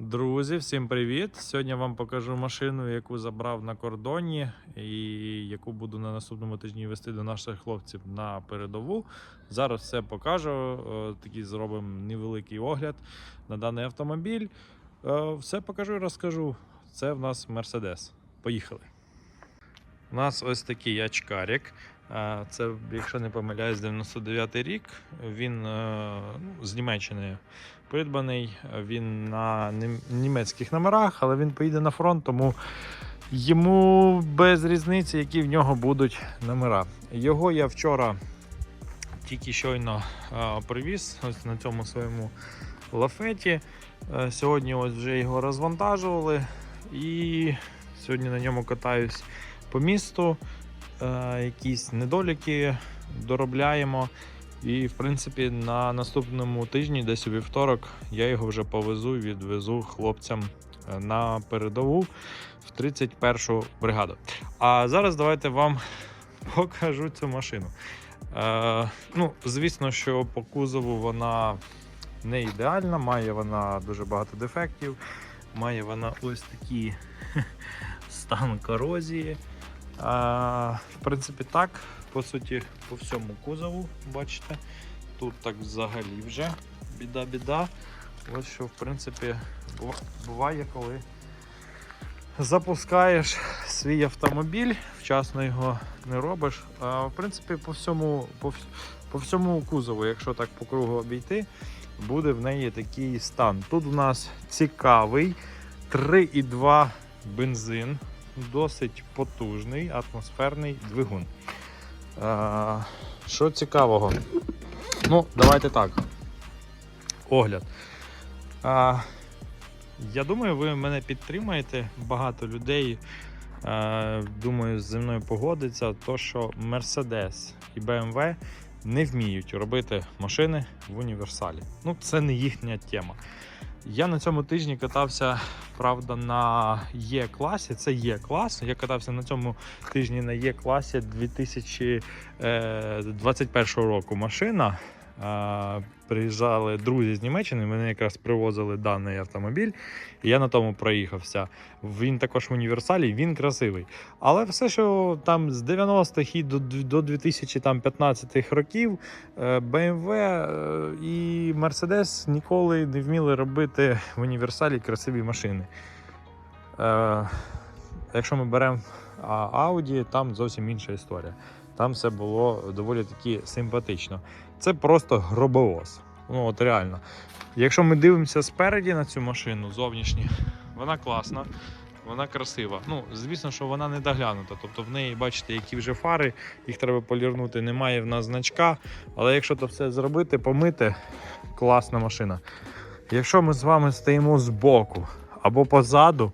Друзі, всім привіт! Сьогодні вам покажу машину, яку забрав на кордоні, і яку буду на наступному тижні вести до наших хлопців на передову. Зараз все покажу. е, Такий зробимо невеликий огляд на даний автомобіль. Е, Все покажу і розкажу. Це в нас Mercedes. Поїхали. У нас ось такий ачкарік. Е, Це, якщо не помиляюсь, 99-й рік. Він ну, з Німеччини придбаний. Він на німецьких номерах, але він поїде на фронт, тому йому без різниці, які в нього будуть номера. Його я вчора тільки щойно привіз ось на цьому своєму лафеті. Е, Сьогодні ось вже його розвантажували і сьогодні на ньому катаюсь по місту. Е, Якісь недоліки доробляємо. І, в принципі, на наступному тижні, десь у вівторок, я його вже повезу і відвезу хлопцям е, на передову в 31-шу бригаду. А зараз давайте вам покажу цю машину. Е, ну, звісно, що по кузову вона не ідеальна, має вона дуже багато дефектів, має вона ось такий стан корозії. А, в принципі, так, по суті, по всьому кузову, бачите. Тут так взагалі вже біда-біда. Ось що, в принципі, буває, коли запускаєш свій автомобіль, вчасно його не робиш. А в принципі, по всьому, по, по всьому кузову, якщо так по кругу обійти, буде в неї такий стан. Тут у нас цікавий 3,2 бензин досить потужний атмосферний двигун. Що цікавого? Ну, давайте так. Огляд. Е, я думаю, ви мене підтримаєте. Багато людей, е, думаю, зі мною погодиться, то що Mercedes і BMW не вміють робити машини в універсалі. Ну, це не їхня тема. Я на цьому тижні катався, правда, на Е-класі. Це Є-клас. Я катався на цьому тижні на Є-класі 2021 року. Машина. Приїжджали друзі з Німеччини, мене якраз привозили даний автомобіль, і я на тому проїхався. Він також в універсалі, він красивий. Але все, що там з 90-х і до, до 2015 років е, BMW е, і Mercedes ніколи не вміли робити в універсалі красиві машини. Е, Якщо ми беремо Audi, там зовсім інша історія. Там все було доволі таки симпатично. Це просто гробовоз. Ну от реально. Якщо ми дивимося спереді на цю машину зовнішні, вона класна, вона красива. Ну, звісно, що вона не доглянута. Тобто в неї, бачите, які вже фари, їх треба полірнути, немає в нас значка. Але якщо це все зробити, помити, класна машина. Якщо ми з вами стоїмо збоку або позаду,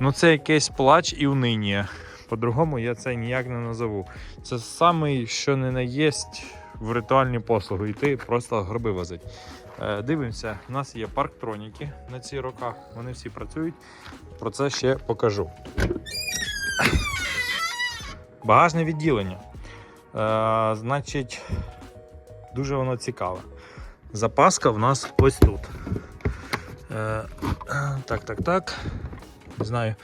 ну це якийсь плач і униння. По-другому я це ніяк не назову. Це самий, що не наєсть в ритуальні послуги. Йти просто гроби возить. Е, Дивимося, у нас є парктроніки на ці роках. Вони всі працюють. Про це ще покажу. Багажне відділення. Е, значить, дуже воно цікаве. Запаска в нас ось тут. Е, так, так, так. Не знаю.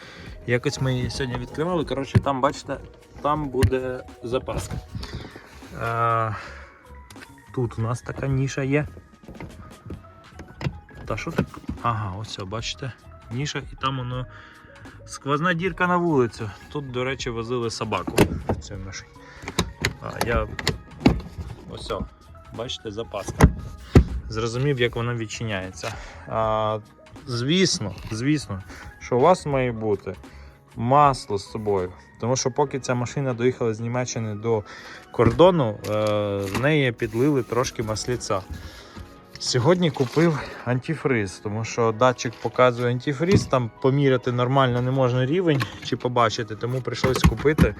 Якось ми її сьогодні відкривали. Коротше, там, бачите, там буде запаска. Е, тут у нас така ніша є. Та що так? Ага, ось бачите, ніша, і там воно сквозна дірка на вулицю. Тут, до речі, возили собаку в цій машині. А я ось, бачите, запаска. Зрозумів, як вона відчиняється. А, звісно, звісно, що у вас має бути масло з собою. Тому що поки ця машина доїхала з Німеччини до кордону, е, в неї підлили трошки масліця. Сьогодні купив антифриз, тому що датчик показує антифриз, там поміряти нормально не можна рівень чи побачити, тому прийшлось купити.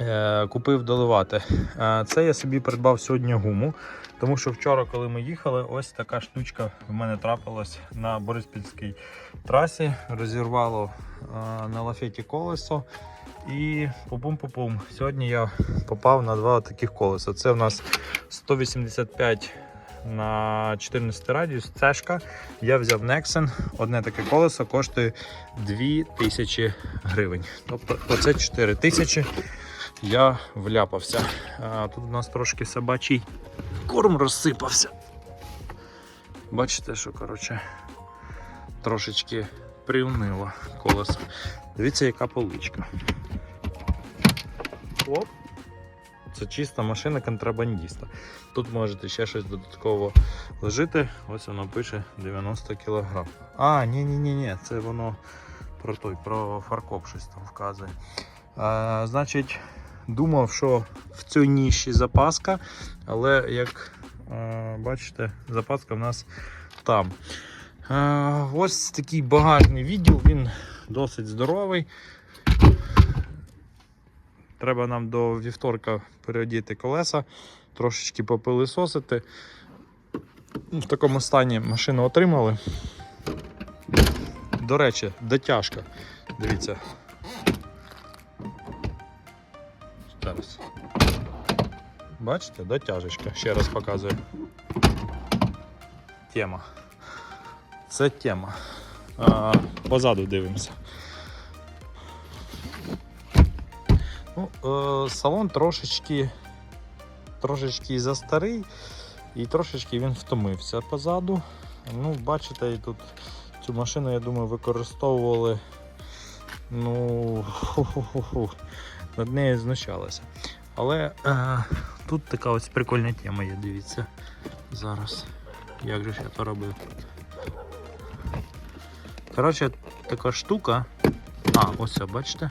Е, купив доливати. Е, Це я собі придбав сьогодні гуму, тому що вчора, коли ми їхали, ось така штучка в мене трапилась на Бориспільській трасі. Розірвало е, на лафеті колесо. І пупум-пупум. Сьогодні я попав на два таких колеса. Це у нас 185 на 14 радіус. Цешка. Я взяв Nexen. Одне таке колесо коштує 2000 гривень. Тобто оце 4000 я вляпався. А, тут у нас трошки собачий корм розсипався. Бачите, що коротше, трошечки приунило колесо. Дивіться, яка поличка. Оп. Це чиста машина контрабандіста. Тут можете ще щось додатково лежити. Ось воно пише 90 кг. А, ні, ні, ні, ні, це воно про той, про фаркоп щось там вказує. А, значить, думав, що в цій ніші запаска, але як бачите, запаска в нас там. Ось такий багажний відділ, він досить здоровий. Треба нам до вівторка переодіти колеса, трошечки попилисосити. В такому стані машину отримали. До речі, дотяжка. Дивіться. Раз. Бачите, дотяжечка. Ще раз показую. Тема. Це тема. А, позаду дивимося. Ну, е, салон трошечки, трошечки застарий і трошечки він втомився позаду. Ну, бачите, і тут цю машину, я думаю, використовували. Ну, ху-ху-ху-ху, над нею знущалися. Але е, тут така ось прикольна тема є, дивіться. Зараз. Як же ж я то робив? Коротше, така штука. А, ось це, бачите?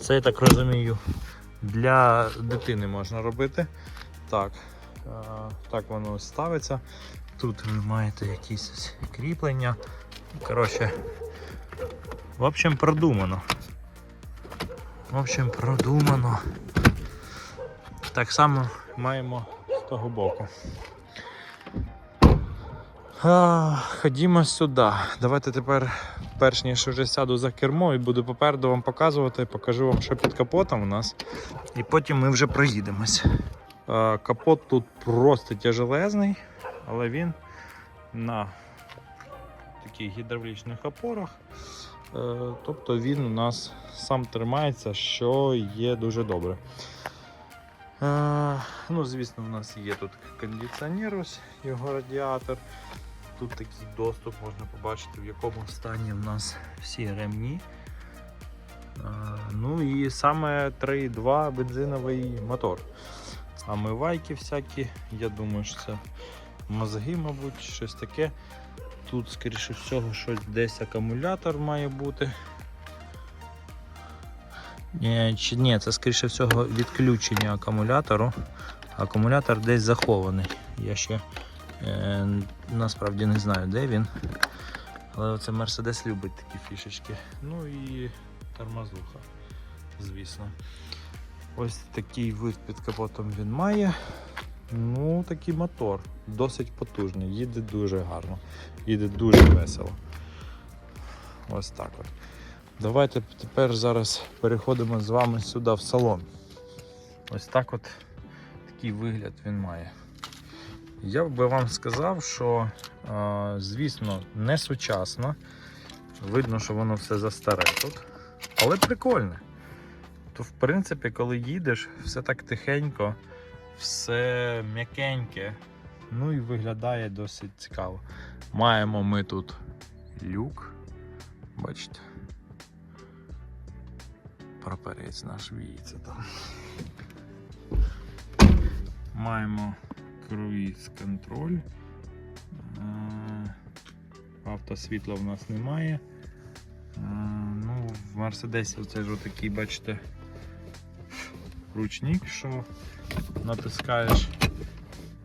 Це я так розумію, для дитини можна робити. Так, е, так воно ставиться. Тут ви маєте якісь кріплення. Коротше, в общем, продумано. В общем, продумано. Так само маємо з того боку. А, ходімо сюди. Давайте тепер, перш ніж вже сяду за кермо і буду попереду вам показувати, покажу вам, що під капотом у нас. І потім ми вже проїдемось. А, капот тут просто тяжелезний, але він на таких гідравлічних опорах. Е, Тобто він у нас сам тримається, що є дуже добре. Е, Ну, звісно, у нас є тут кондиціонер, ось його радіатор. Тут такий доступ можна побачити, в якому стані в нас всі ремні. Е, Ну і саме 3.2 бензиновий мотор. Омивайки всякі, я думаю, що це мозги, мабуть, щось таке. Тут, скоріше всього, щось десь акумулятор має бути. Ні, чи ні, це скоріше всього відключення акумулятору. Акумулятор десь захований. Я ще е, насправді не знаю, де він. Але це Mercedes любить такі фішечки. Ну і тормозуха, звісно. Ось такий вид під капотом він має. Ну, такий мотор, досить потужний, їде дуже гарно, їде дуже весело. Ось так от. Давайте тепер зараз переходимо з вами сюди в салон. Ось так от такий вигляд він має. Я би вам сказав, що, звісно, не сучасно. Видно, що воно все застаре тут. Але прикольне. То, в принципі, коли їдеш, все так тихенько, все м'якеньке. Ну і виглядає досить цікаво. Маємо ми тут люк. Бачите? Прапорець наш віється там. Маємо круїз контроль. Автосвітла в нас немає. Ну, в Мерседесі це ж отакий, бачите, ручник, що натискаєш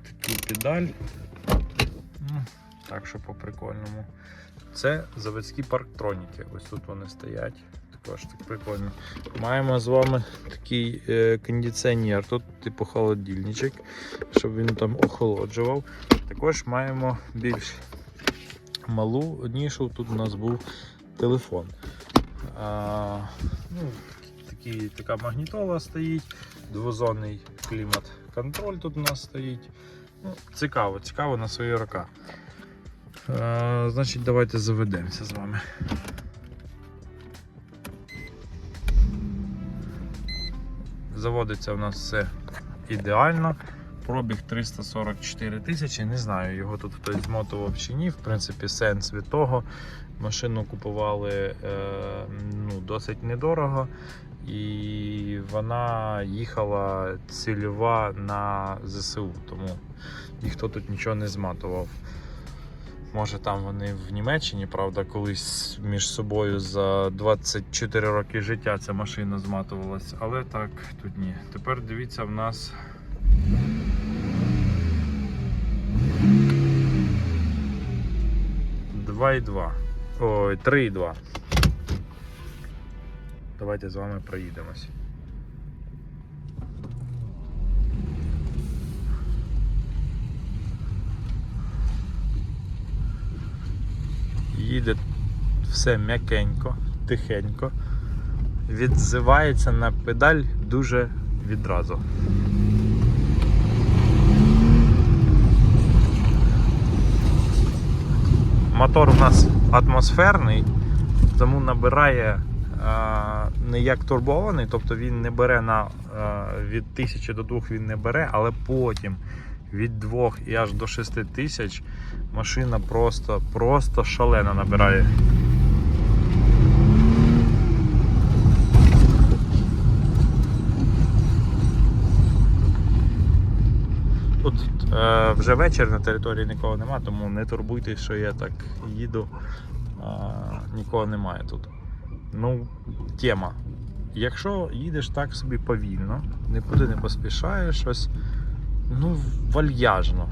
таку педаль. Ну, так що по прикольному. Це заводські парктроніки. Ось тут вони стоять. Також так прикольно. Маємо з вами такий е, кондиціонер, тут типу холодильничок, щоб він там охолоджував. Також маємо більш малу нішу, тут у нас був телефон. А, ну, такі, така магнітола стоїть, двозонний клімат-контроль тут у нас стоїть. Ну, цікаво, цікаво на свої роки. Е, значить, давайте заведемося з вами. Заводиться у нас все ідеально. Пробіг 344 тисячі. Не знаю, його тут хтось змотував чи ні. В принципі, сенс від того. Машину купували е, ну, досить недорого, і вона їхала цільова на ЗСУ, тому ніхто тут нічого не зматував. Може там вони в Німеччині, правда, колись між собою за 24 роки життя ця машина зматувалась, але так, тут ні. Тепер дивіться, в нас. Два і два. Ой, три і два. Давайте з вами проїдемось. Їде все м'якенько, тихенько. Відзивається на педаль дуже відразу. Мотор у нас атмосферний, тому набирає а, не як турбований, тобто він не бере на від 1000 до 2 він не бере, але потім від 2 і аж до 6000 машина просто, просто шалено набирає. Тут е, вже вечір на території нікого нема, тому не турбуйтесь, що я так їду. Е, нікого немає тут. Ну, тема. Якщо їдеш так собі повільно, нікуди не поспішаєш, щось, ну, вальяжно.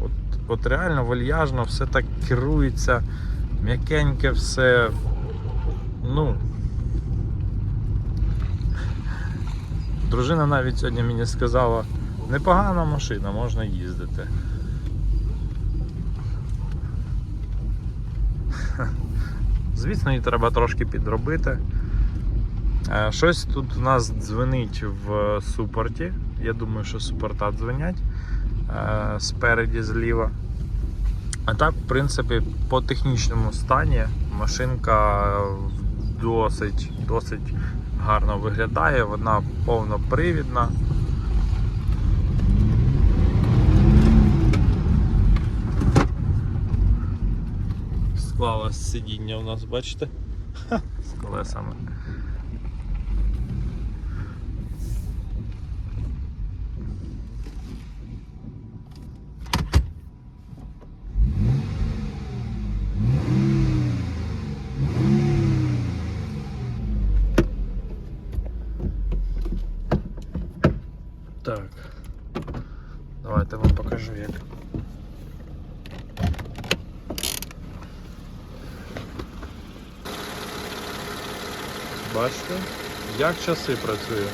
От, от реально вальяжно, все так керується, м'якеньке все. Ну. Дружина навіть сьогодні мені сказала, непогана машина, можна їздити. Звісно, її треба трошки підробити. Е, Щось тут у нас дзвенить в супорті. Я думаю, що супорта дзвенять е, спереді зліва. А так, в принципі, по технічному стані машинка досить, досить гарно виглядає, вона повнопривідна. Склалось сидіння у нас, бачите? З колесами. Так. Давайте вам покажу як. Бачите, як часи працює.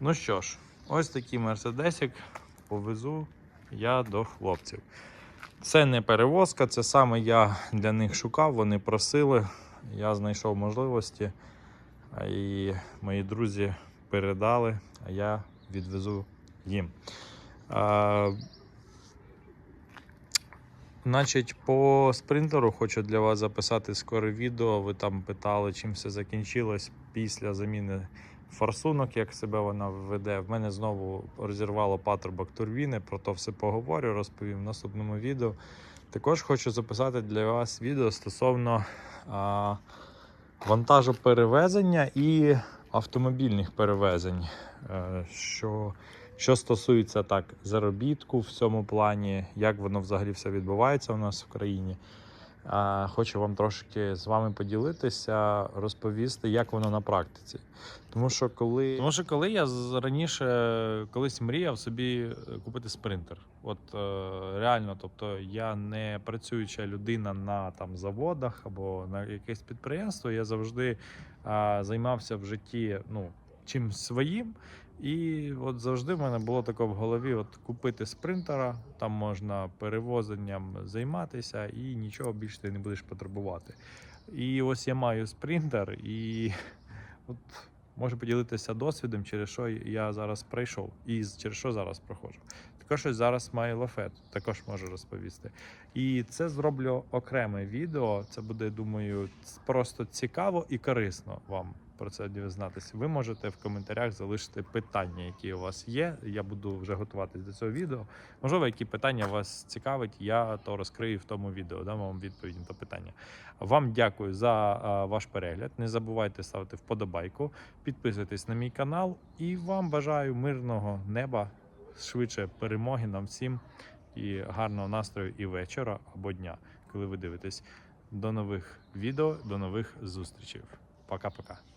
Ну що ж, ось такий мерседесик повезу я до хлопців. Це не перевозка, це саме я для них шукав, вони просили, я знайшов можливості, і мої друзі передали, а я відвезу їм. А, Значить, по спринтеру хочу для вас записати скоро відео. Ви там питали, чим все закінчилось після заміни форсунок, як себе вона веде. В мене знову розірвало патрубок турбіни, про то все поговорю, розповім в наступному відео. Також хочу записати для вас відео стосовно а, вантажоперевезення і автомобільних перевезень. Е, Що, що стосується так заробітку в цьому плані, як воно взагалі все відбувається у нас в країні. Хочу вам трошки з вами поділитися, розповісти, як воно на практиці. Тому що коли, Тому що коли я раніше колись мріяв собі е, купити спринтер. От е, реально, тобто я не працююча людина на там заводах або на якесь підприємство, я завжди займався в житті ну, чим своїм. І от завжди в мене було таке в голові: от купити спринтера, там можна перевозенням займатися і нічого більше ти не будеш потребувати. І ось я маю спринтер, і от можу поділитися досвідом, через що я зараз пройшов, і через що зараз проходжу. Також ось зараз маю лафет, також можу розповісти. І це зроблю окреме відео. Це буде, думаю, просто цікаво і корисно вам про це дізнатися. Ви можете в коментарях залишити питання, які у вас є. Я буду вже готуватись до цього відео. Можливо, які питання вас цікавить, я то розкрию в тому відео, дам вам відповідь на то питання. Вам дякую за ваш перегляд. Не забувайте ставити вподобайку, підписуйтесь на мій канал і вам бажаю мирного неба, швидше перемоги нам всім і гарного настрою і вечора або дня, коли ви дивитесь. До нових відео, до нових зустрічей. Пока-пока.